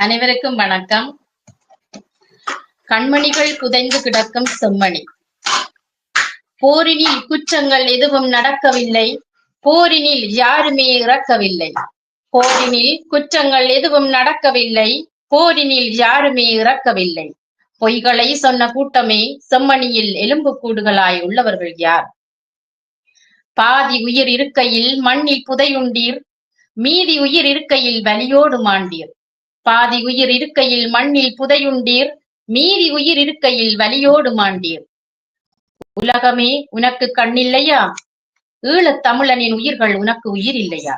அனைவருக்கும் வணக்கம். கண்மணிகள் புதைந்து கிடக்கும் செம்மணி. போரினில் குற்றங்கள் எதுவும் நடக்கவில்லை. போரினில் யாருமே இறக்கவில்லை. போரினில் குற்றங்கள் எதுவும் நடக்கவில்லை. போரினில் யாருமே இறக்கவில்லை. பொய்களை சொன்ன கூட்டமே செம்மணியில் எலும்புக்கூடுகளாய் உள்ளவர்கள் யார்? பாதி உயிர் இருக்கையில் மண்ணில் புதையுண்டீர். மீதி உயிர் இருக்கையில் வலியோடு மாண்டீர். பாதி உயிர் இருக்கையில் மண்ணில் புதையுண்டீர் மீதி உயிர் இருக்கையில் வலியோடு மாண்டீர். உலகமே உனக்கு கண்ணில்லையா? ஈழத் தமிழனின் உயிர்கள் உனக்கு உயிர் இல்லையா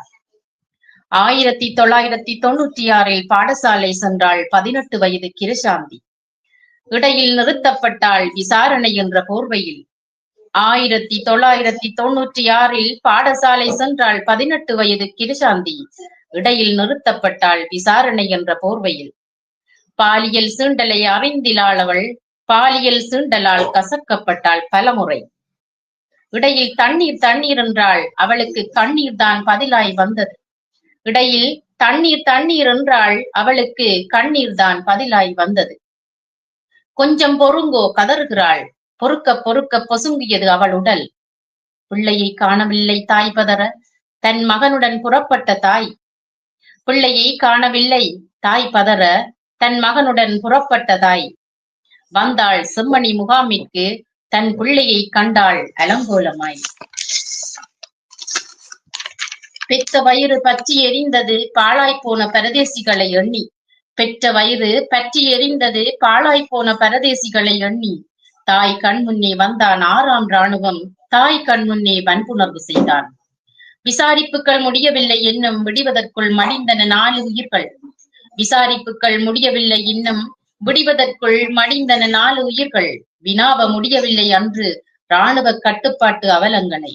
ஆயிரத்தி தொள்ளாயிரத்தி தொண்ணூற்றி ஆறில் பாடசாலை சென்றாள் பதினெட்டு வயது கிருசாந்தி இடையில் நிறுத்தப்பட்டாள் விசாரணை என்ற போர்வையில். ஆயிரத்தி தொள்ளாயிரத்தி தொண்ணூற்றி ஆறில் பாடசாலை சென்றாள் பதினெட்டு வயது கிருசாந்தி இடையில் நிறுத்தப்பட்டாள் விசாரணை என்ற போர்வையில். பாலியல் சீண்டலை அறிந்திலாள் அவள் பாலியல் சீண்டலால் கசக்கப்பட்டாள் பலமுறை. இடையில் தண்ணீர் தண்ணீர் என்றாள் அவளுக்கு கண்ணீர் தான் பதிலாய் வந்தது. இடையில் தண்ணீர் தண்ணீர் என்றாள் அவளுக்கு கண்ணீர் தான் பதிலாய் வந்தது. கொஞ்சம் பொறுங்கோ கதறுகிறாள். பொறுக்க பொறுக்க பொசுங்கியது அவள் உடல். பிள்ளையை காணவில்லை தாய் பதற. தன் மகனுடன் புறப்பட்ட தாய். பிள்ளையை காணவில்லை. தாய் பதற தன் மகனுடன் புறப்பட்ட தாய். வந்தாள் செம்மணி முகாமிற்கு தன் பிள்ளையை கண்டாள் அலங்கோலமாய். பெற்ற வயிறு பற்றி எரிந்தது பாழாய் போன பரதேசிகளை எண்ணி. பெற்ற வயிறு பற்றி எரிந்தது பாழாய் போன பரதேசிகளை எண்ணி. தாய் கண் முன்னே வந்தான் ஆறாம் ராணுவம் தாய் கண் முன்னே வன்புணர்வு செய்தான். விசாரிப்புகள் முடியவில்லை இன்னும் விடிவதற்குள் மடிந்தன நாலு உயிர்கள். விசாரிப்புகள் முடியவில்லை இன்னும் விடிவதற்குள் மடிந்தன நாலு உயிர்கள். வினாவ முடியவில்லை அன்று இராணுவ கட்டுப்பாட்டு அவலங்கனை.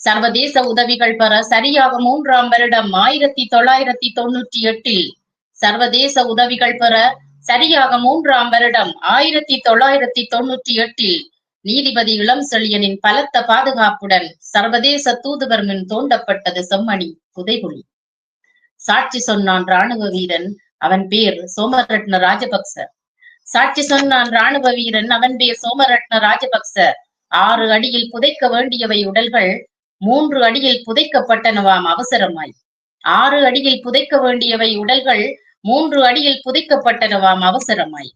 சர்வதேச உதவிகள் பெற சரியாக மூன்றாம் வருடம் ஆயிரத்தி தொள்ளாயிரத்தி தொண்ணூற்றி எட்டில் சர்வதேச உதவிகள் பெற சரியாக மூன்றாம் வருடம் ஆயிரத்தி தொள்ளாயிரத்தி தொண்ணூற்றி எட்டில் நீதிபதி இளம் செழியனின் பலத்த பாதுகாப்புடன் சர்வதேச தூதுவர் முன் தோண்டப்பட்டது செம்மணி புதைகுழி சாட்சி சொன்னான் ராணுவ வீரன் அவன் பேர் சோமரட்ன ராஜபக்ச. சாட்சி சொன்னான் ராணுவ வீரன் அவன் பேர் சோமரட்ன ராஜபக்ச. ஆறு அடியில் புதைக்க வேண்டியவை உடல்கள் மூன்று அடியில் புதைக்கப்பட்டனவாம் அவசரமாய். ஆறு அடியில் புதைக்க வேண்டியவை உடல்கள் மூன்று அடியில் புதைக்கப்பட்டனவாம் அவசரமாய்.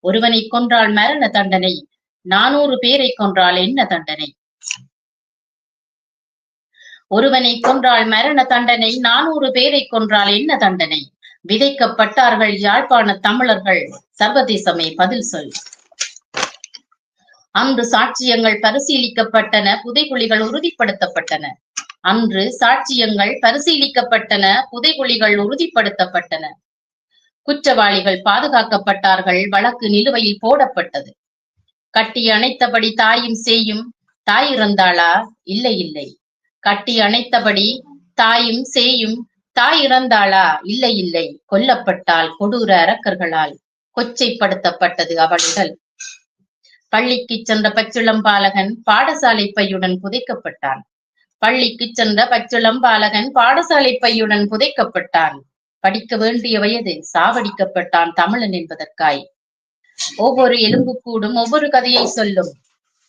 ஒருவனை கொன்றால் மரண தண்டனை நானூறு பேரை கொன்றால் என்ன தண்டனை? ஒருவனை கொன்றால் மரண தண்டனை நானூறு பேரை கொன்றால் என்ன தண்டனை? விதைக்கப்பட்டார்கள் யாழ்ப்பாண தமிழர்கள். சர்வதேசமே பதில் சொல். அன்று சாட்சியங்கள் பரிசீலிக்கப்பட்டன புதைகுழிகள் உறுதிப்படுத்தப்பட்டன. அன்று சாட்சியங்கள் பரிசீலிக்கப்பட்டன புதைகுழிகள் உறுதிப்படுத்தப்பட்டன. குற்றவாளிகள் பாதுகாக்கப்பட்டார்கள் வழக்கு நிலுவையில் போடப்பட்டது. கட்டி அணைத்தபடி தாயும் செய்யும் தாய் இறந்தாளா? இல்லை இல்லை. கட்டி அணைத்தபடி தாயும் சேயும் தாய் இறந்தாளா? இல்லை இல்லை. கொல்லப்பட்டால் கொடூர அரக்கர்களால் கொச்சைப்படுத்தப்பட்டது அவள் உடல் பள்ளிக்கு சென்ற பச்சிளம்பாலகன் பாடசாலை பையுடன் புதைக்கப்பட்டான். பள்ளிக்கு சென்ற பச்சிளம்பாலகன் பாடசாலை பையுடன் புதைக்கப்பட்டான். படிக்க வேண்டிய வயது சாவடிக்கப்பட்டான் தமிழன் என்பதற்காய். ஒவ்வொரு எலும்புக்கூடும் ஒவ்வொரு கதையை சொல்லும்.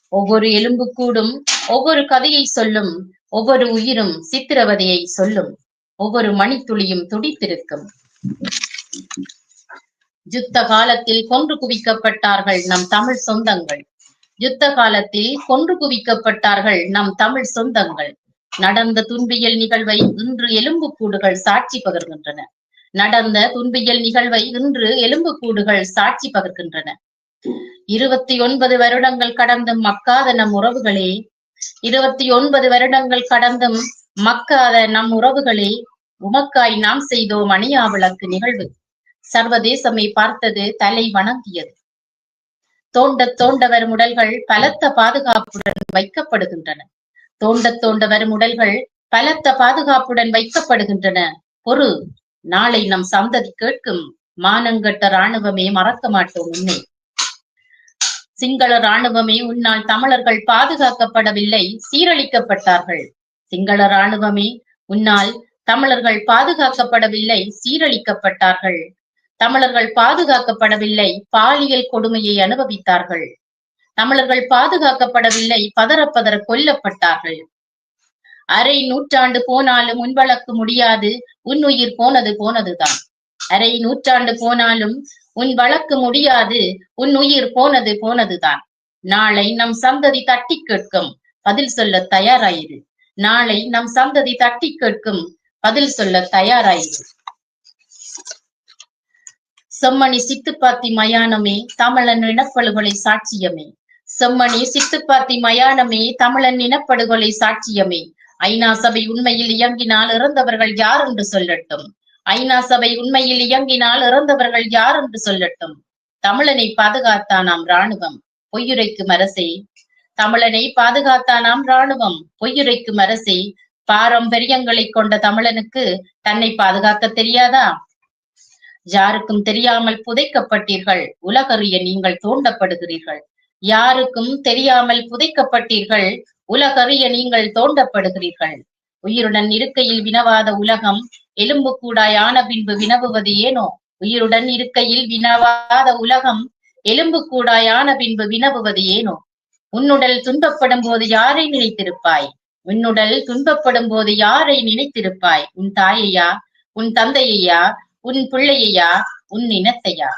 ஒவ்வொரு எலும்புக்கூடும் ஒவ்வொரு கதையை சொல்லும். ஒவ்வொரு உயிரும் சித்திரவதையை சொல்லும். ஒவ்வொரு மணித்துளியும் துடித்திருக்கும். யுத்த காலத்தில் கொன்று குவிக்கப்பட்டார்கள் நம் தமிழ் சொந்தங்கள். யுத்த காலத்தில் கொன்று குவிக்கப்பட்டார்கள் நம் தமிழ் சொந்தங்கள். நடந்த துன்பியல் நிகழ்வை இன்று எலும்புக்கூடுகள் சாட்சி பகர்கின்றன. நடந்த துன்பியல் நிகழ்வை இன்று எலும்புக்கூடுகள் சாட்சி பகர்கின்றன இருபத்தி ஒன்பது வருடங்கள் கடந்தும் மக்காத நம் உறவுகளே இருபத்தி ஒன்பது வருடங்கள் கடந்தும் மக்காத நம் உறவுகளே உமக்காய் நாம் செய்தோம் அணியா விளக்கு நிகழ்வு. சர்வதேசமே பார்த்தது தலை வணங்கியது. தோண்ட தோண்ட வரும் உடல்கள் பலத்த பாதுகாப்புடன் வைக்கப்படுகின்றன. தோண்ட தோண்ட வரும் உடல்கள் பலத்த பாதுகாப்புடன் வைக்கப்படுகின்றன. பொறு. நாளை நம் சந்ததி கேட்கும் மானங்கட்ட ராணுவமே மறக்க மாட்டோம் உன்னை. சிங்கள ராணுவமே உன்னால் தமிழர்கள் பாதுகாக்கப்படவில்லை சீரழிக்கப்பட்டார்கள். சிங்கள ராணுவமே உன்னால் தமிழர்கள் பாதுகாக்கப்படவில்லை சீரழிக்கப்பட்டார்கள். தமிழர்கள் பாதுகாக்கப்படவில்லை பாலியல் கொடுமையை அனுபவித்தார்கள். தமிழர்கள் பாதுகாக்கப்படவில்லை பதற பதற கொல்லப்பட்டார்கள். அரை நூற்றாண்டு போனாலும் உன்வளக்கு முடியாது உன் உயிர் போனது போனதுதான். அரை நூற்றாண்டு போனாலும் உன் வழக்கு முடியாது உன் உயிர் போனது போனதுதான். நாளை நம் சந்ததி தட்டி கேட்கும் பதில் சொல்ல தயாராயிரு. நாளை நம் சந்ததி தட்டி கேட்கும் பதில் சொல்ல தயாராயிரு. செம்மணி சித்துப்பாத்தி மயானமே தமிழன் இனப்படுகொலை சாட்சியமே. செம்மணி சித்துப்பாத்தி மயானமே தமிழன் இனப்படுகொலை சாட்சியமே. ஐநா சபை உண்மையில் இயங்கினால் இறந்தவர்கள் யார் என்று சொல்லட்டும். ஐநா சபை உண்மையில் இயங்கினால் இறந்தவர்கள் யார் என்று சொல்லட்டும். தமிழனை பாதுகாத்தானாம் ராணுவம் பொய்யுரைக்கும் அரசே தமிழனை பாதுகாத்தானாம் ராணுவம் பொய்யுரைக்கும் அரசே பாரம்பரியங்களை கொண்ட தமிழனுக்கு தன்னை பாதுகாக்க தெரியாதா? யாருக்கும் தெரியாமல் புதைக்கப்பட்டீர்கள் உலகறிய நீங்கள் தூண்டப்படுகிறீர்கள். யாருக்கும் தெரியாமல் புதைக்கப்பட்டீர்கள் உலகறிய நீங்கள் தோண்டப்படுகிறீர்கள். உயிருடன் இருக்கையில் வினவாத உலகம் எலும்பு கூடாய் ஆன பின்பு வினவுவது ஏனோ? உயிருடன் இருக்கையில் வினவாத உலகம் எலும்பு கூடாய் ஆன பின்பு வினவுவது ஏனோ? உன்னுடல் துன்பப்படும் போது யாரை நினைத்திருப்பாய்? உன்னுடல் துன்பப்படும் போது யாரை நினைத்திருப்பாய்? உன் தாயையா? உன் தந்தையையா? உன் பிள்ளையையா? உன் இனத்தையா?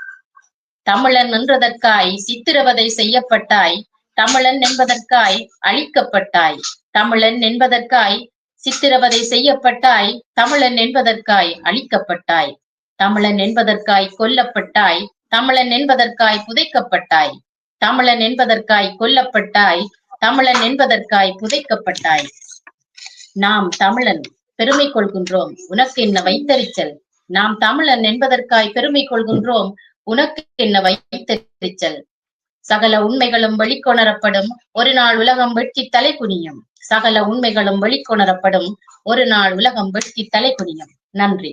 தமிழன் என்றதற்காய் சித்திரவதை செய்யப்பட்டாய். தமிழன் என்பதற்காய் அழிக்கப்பட்டாய். தமிழன் என்பதற்காய் சித்திரவதை செய்யப்பட்டாய். தமிழன் என்பதற்காய் அழிக்கப்பட்டாய். தமிழன் என்பதற்காய் கொல்லப்பட்டாய். தமிழன் என்பதற்காய் புதைக்கப்பட்டாய். தமிழன் என்பதற்காய் கொல்லப்பட்டாய். தமிழன் என்பதற்காய் புதைக்கப்பட்டாய். நாம் தமிழன் பெருமை கொள்கின்றோம். உனக்கு என்ன வைத்தறிச்சல்? நாம் தமிழன் என்பதற்காய் பெருமை கொள்கின்றோம். உனக்கு என்ன வைத்தறிச்சல்? சகல உண்மைகளும் வெளிக்கொணரப்படும். ஒரு நாள் உலகம் வெட்கி தலை குனியும். சகல உண்மைகளும் வெளிக்கொணரப்படும். ஒரு நாள் உலகம் வெட்கி தலை குனியும். நன்றி.